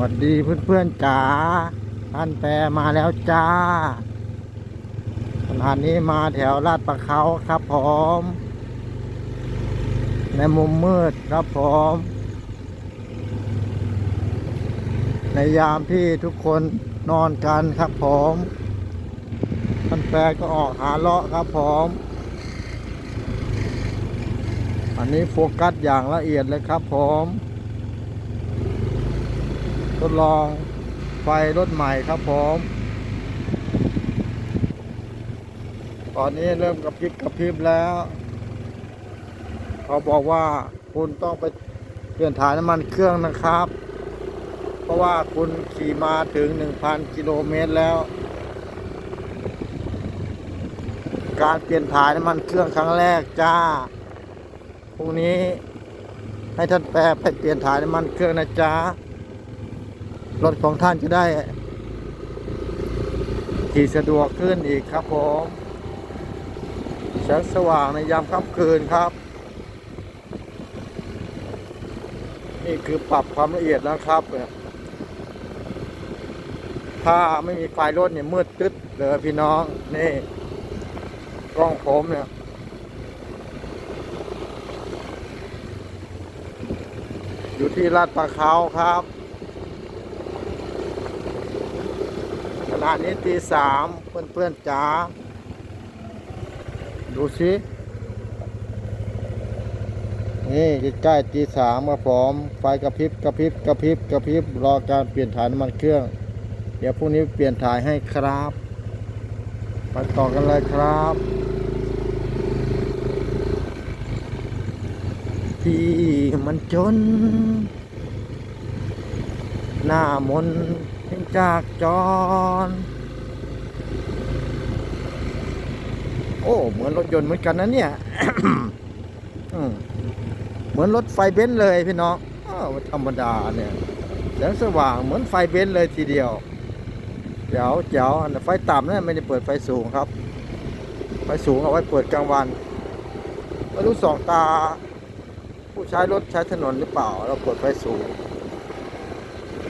วัดดีเพื่อนๆจ๋าท่านแปรมาแล้วจ้าขณะนี้มาแถวลาดประเขาครับผม ในมุมมืดครับผม ในยามที่ทุกคนนอนกันครับผมท่านแปรก็ออกหาเลาะครับผม อันนี้โฟกัสอย่างละเอียดเลยครับผม ทดลองไฟรถใหม่ครับผมตอนนี้เริ่มกระพริบกระพริบแล้ว เขาบอกว่าคุณต้องไปเปลี่ยนถ่ายน้ำมันเครื่องนะครับ เพราะว่าคุณขี่มาถึง 1,000 กิโลเมตรแล้ว การเปลี่ยนถ่ายน้ำมันเครื่องครั้งแรกจ้าพรุ่งนี้ให้ท่านแปรไปเปลี่ยนถ่ายน้ำมันเครื่องนะจ๊ะ รถของท่านจะได้ขี่สะดวกขึ้นอีกครับผมแสงสว่างในยามค่ำคืนครับ นี่คือปรับความละเอียดแล้วครับเนี่ยถ้าไม่มีไฟรถเนี่ยมืดตึ๊ดเลยพี่น้องนี่กล้องผมเนี่ยอยู่ที่ลาดปลาเขาครับ ขณะนี้ตีสามเพื่อนเพื่อนๆจ๋าดูสินี่ใกล้ตีสามครับผมไฟกระพริบกระพริบกระพริบกระพริบรอการเปลี่ยนถ่ายน้ำมันเครื่อง เดี๋ยวพรุ่งนี้เปลี่ยนถ่ายให้ครับไปต่อกันเลยครับที่มันจน หน้ามน เห็นจากจร โอ้ เหมือนรถยนต์เหมือนกันนะเนี่ยเหมือนรถไฟเบนซ์เลยพี่น้องธรรมดาเนี่ยแสงสว่างเหมือนไฟเบนซ์เลยทีเดียวเจ๋วเจ๋วไฟต่ำนั่นไม่ได้เปิดไฟสูงครับ ไฟสูงเอาไว้เปิดกลางวันไม่รู้สองตา ผู้ใช้รถใช้ถนนหรือเปล่า เราเปิดไฟสูง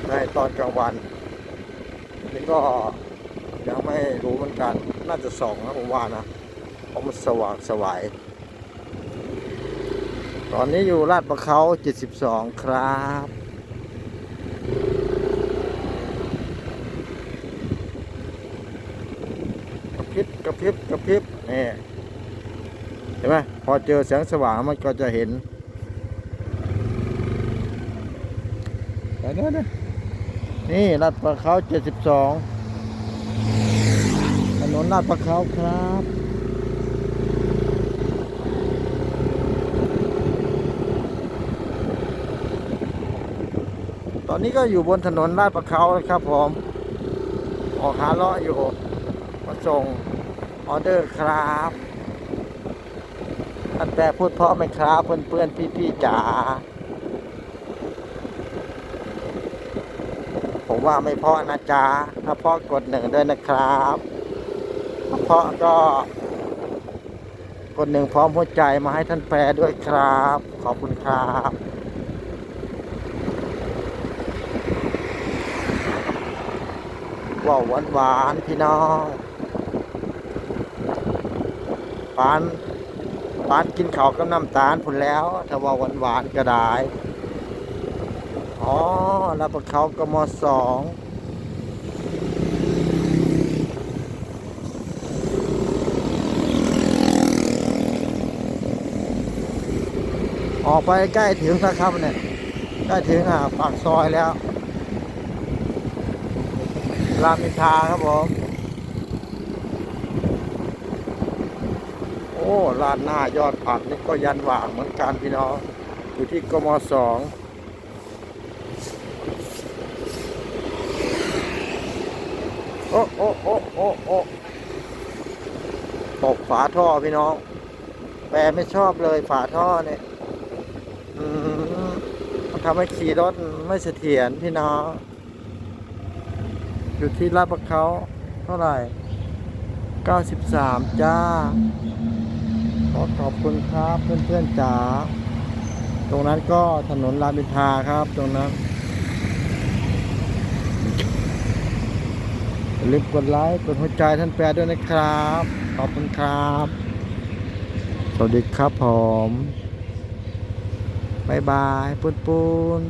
ในตอนกลางวัน นี่ก็ยังไม่รู้เหมือนกัน น่าจะส่องนะผมว่านะเพราะมันสว่างสวายตอนนี้อยู่ลาดประเขา72 ครับกระพริบกระพริบกระพริบนี่เห็นไหมพอเจอแสงสว่างมันก็จะเห็นเดี๋ยวเดี๋ยวเดี๋ยว นี่ลาดประเขา72ถนนลาดประเขาครับตอนนี้ก็อยู่บนถนนลาดประเขานะครับผมออกหาเลาะอยู่มาส่งออเดอร์ครับท่านแต่พูดเพราะไหมครับ เพื่อนๆพี่ๆจ๋า ผมว่าไม่เพาะนะจ๊ะถ้าเพาะกดหนึ่งด้วยนะครับถ้าเพาะก็ กดหนึ่งพร้อมหัวใจมาให้ท่านแปรด้วยครับ ขอบคุณครับว่าวหวานหวานๆพี่น้องปานปานกินข้าวกับน้ำตาลผุนแล้ว ถ้าว่าหวานหวานๆก็ได้อ๋อ ล้วพวกเขากมสองออกไปใกล้ถึงแล้วครับเนี่ย ใกล้ถึงอะปากซอยแล้ว รามอินทราครับผม โอ้ลานหน้ายอดผักนี่ก็ยันหว่างเหมือนกันพี่น้อง อยู่ที่กมสอง อ้โอ้โอ้โอ้โอ้ตกฝาท่อพี่น้อง แปรไม่ชอบเลยฝาท่อเนี่ยมันทำให้ขี่รถไม่เสถียรพี่น้อง อยู่ที่ลาดประเขาเท่าไหร่ 93 จ้า ขอขอบคุณครับเพื่อนๆจ๋า ตรงนั้นก็ถนนรามอินทาครับตรงนั้น อย่า ลืมกดไลค์กดหัวใจท่านแปรด้วยนะครับ ขอบคุณครับ สวัสดีครับผมบายบาย ปุนปุน